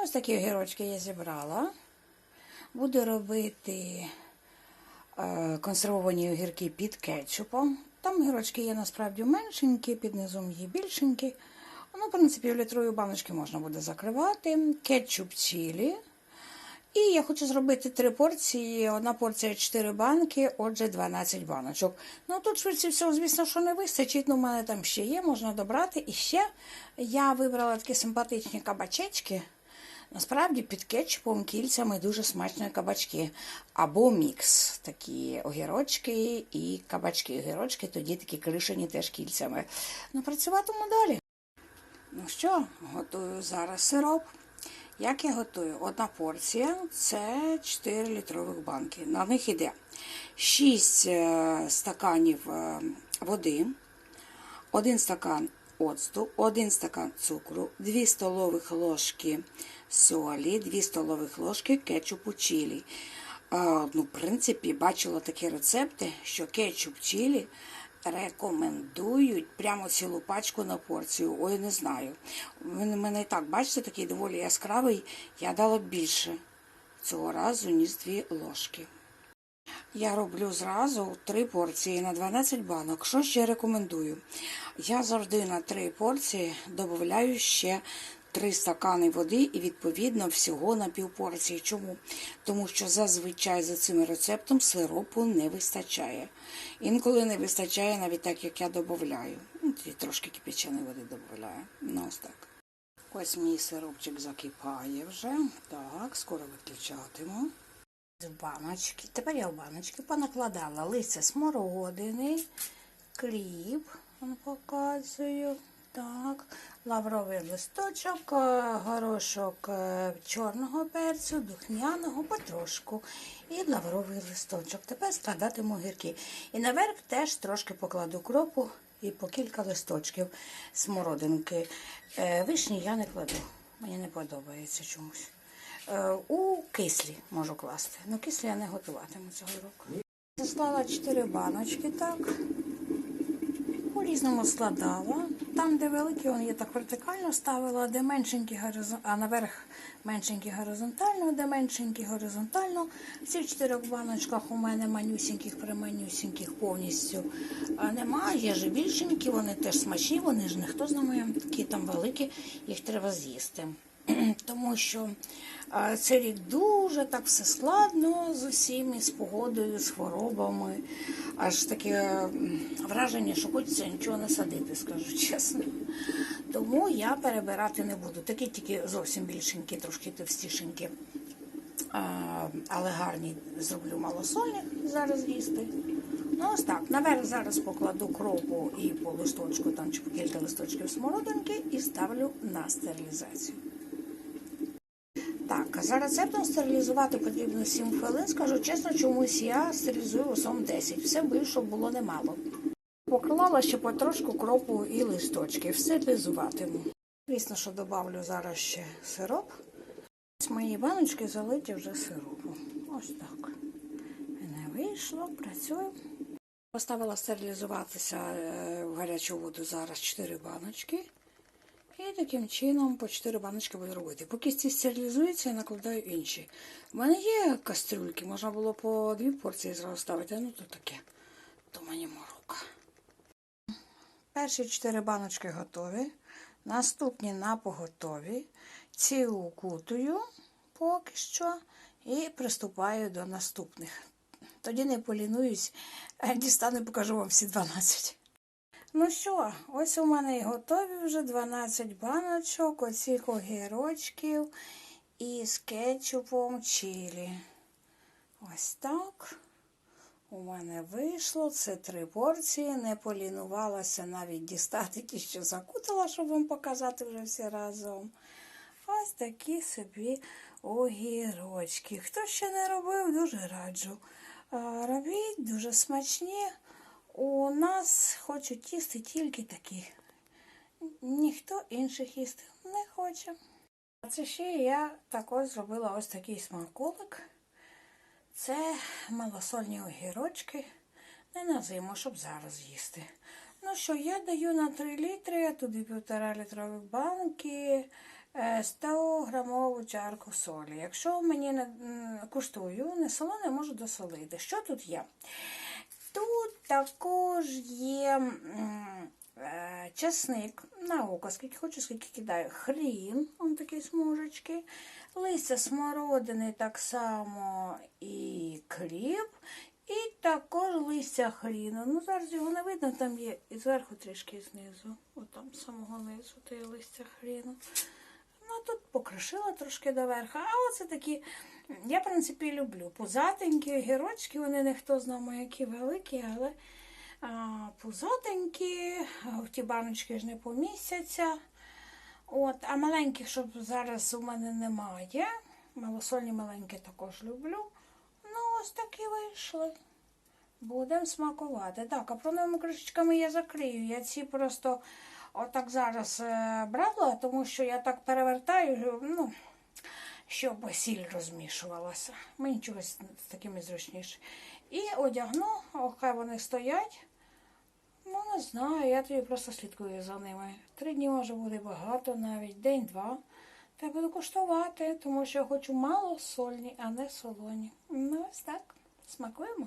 Ось такі огірочки я зібрала. Буду робити е, консервовані огірки під кетчупом. Там огірочки є насправді меншенькі, під низом є більшенькі. Ну, в принципі, в літрові баночки можна буде закривати. Кетчуп чилі. І я хочу зробити три порції. Одна порція 4 банки, отже, 12 баночок. Ну тут швидше всього, звісно, що не вистачить, але в мене там ще є, можна добрати. І ще я вибрала такі симпатичні кабачечки. Насправді під кетчупом кільцями дуже смачні кабачки. Або мікс. Такі огірочки і кабачки. Огірочки тоді такі кришені теж кільцями. Ну, працюватиму далі. Ну що, готую зараз сироп. Як я готую? Одна порція це 4 літрових банки. На них йде 6 е, стаканів е, води, 1 стакан оцту, 1 стакан цукру, 2 столових ложки солі, 2 столових ложки кетчупу чилі. Ну, в принципі, бачила такі рецепти, що кетчуп чилі рекомендують прямо цілу пачку на порцію. Ой, не знаю. У мене і так, бачите, такий доволі яскравий. Я дала більше цього разу, ніж дві ложки. Я роблю зразу три порції на 12 банок. Що ще рекомендую? Я завжди на три порції додаю ще 3 стакани води і, відповідно, всього на півпорції. Чому? Тому що зазвичай за цим рецептом сиропу не вистачає. Інколи не вистачає навіть так, як я додаю. Ну, трошки кипяченої води додаю. Ну, ось так. Ось мій сиропчик закипає вже. Так, скоро виключатиму. З баночки. Тепер я в баночки понакладала листя смородини, вам показую. Так, лавровий листочок, е, горошок е, чорного перцю, духмяного, потрошку і лавровий листочок. Тепер складатиму гірки. І наверх теж трошки покладу кропу і по кілька листочків смородинки. Е, Вишні я не кладу. Мені не подобається чомусь. Е, У кислі можу класти. Ну кислі я не готуватиму цього року. Заслала 4 баночки так. По різному складала. Там, де великі, я так вертикально ставила, де меншенькі горизонтально, а наверх меншенькі горизонтально, де меншенькі горизонтально. В цих чотирьох баночках у мене манюсіньких, приманюсіньких повністю немає. Є ж більшенькі, вони теж смачні, вони ж не хто знає, такі там великі, їх треба з'їсти. Тому що цей рік дуже так все складно з усім, з погодою, з хворобами. Аж таке враження, що хочеться нічого не садити, скажу чесно. Тому я перебирати не буду. Такі тільки зовсім більшенькі, трошки товстішенькі. Але гарні зроблю малосольних зараз їсти. Ну, ось так. Наверх зараз покладу кропу і по листочку, там чи по кілька листочків смородинки, і ставлю на стерилізацію. Так, за рецептом стерилізувати потрібно 7 хвилин. Скажу чесно, чомусь я стерилізую в основному 10. Все щоб було немало. Поклала ще потрошку кропу і листочки. Все лизуватиму. Звісно, що додавлю зараз ще сироп. Ось мої баночки залиті вже сиропом. Ось так. Не вийшло, працює. Поставила стерилізуватися е, в гарячу воду зараз 4 баночки. І таким чином по 4 баночки буду робити. Поки ці стерилізуються, я накладаю інші. У мене є кастрюльки, можна було по дві порції зразу ставити, ну то таке. То мені морока. Перші 4 баночки готові. Наступні на поготові. Ці укутую поки що і приступаю до наступних. Тоді не полінуюсь, дістану і покажу вам всі 12. Ну що, ось у мене і готові вже 12 баночок оцих огірочків із кетчупом чилі. Ось так. У мене вийшло. Це три порції. Не полінувалася навіть дістати ті, що закутала, щоб вам показати вже всі разом. Ось такі собі огірочки. Хто ще не робив, дуже раджу. Робіть дуже смачні. У нас хочуть їсти тільки такі. Ніхто інших їсти не хоче. А це ще я також зробила ось такий смаколик. Це малосольні огірочки. Не на зиму, щоб зараз їсти. Ну що, я даю на 3 літри, туди півтора літрових банки е, 100 грамову чарку солі. Якщо мені не куштую, не солоне, можу досолити. Що тут є? Тут також є е, часник на око, скільки хочу, скільки кидаю. Хрін, он такі смужечки, листя смородини так само і кріп. І також листя хріну. Ну, зараз його не видно, там є і зверху трішки і знизу. От там з самого низу то є листя хріну. Ну, тут покришила трошки доверха. А оце такі, я, в принципі, люблю. Пузатенькі огірочки, вони не хто знає, які великі, але а, пузатенькі, в ті баночки ж не помістяться. От, а маленьких, щоб зараз у мене немає. Малосольні маленькі також люблю. Ну, ось такі вийшли. Будемо смакувати. Так, капроновими кришечками я закрию. Я ці просто отак зараз е, брала, тому що я так перевертаю, ну, щоб сіль розмішувалася. Мені чогось з такими зручніше. І одягну, хай вони стоять. Ну, не знаю, я тоді просто слідкую за ними. Три дні може бути багато, навіть день-два. Та буду куштувати, тому що я хочу мало сольні, а не солоні. Ну, ось так. Смакуємо.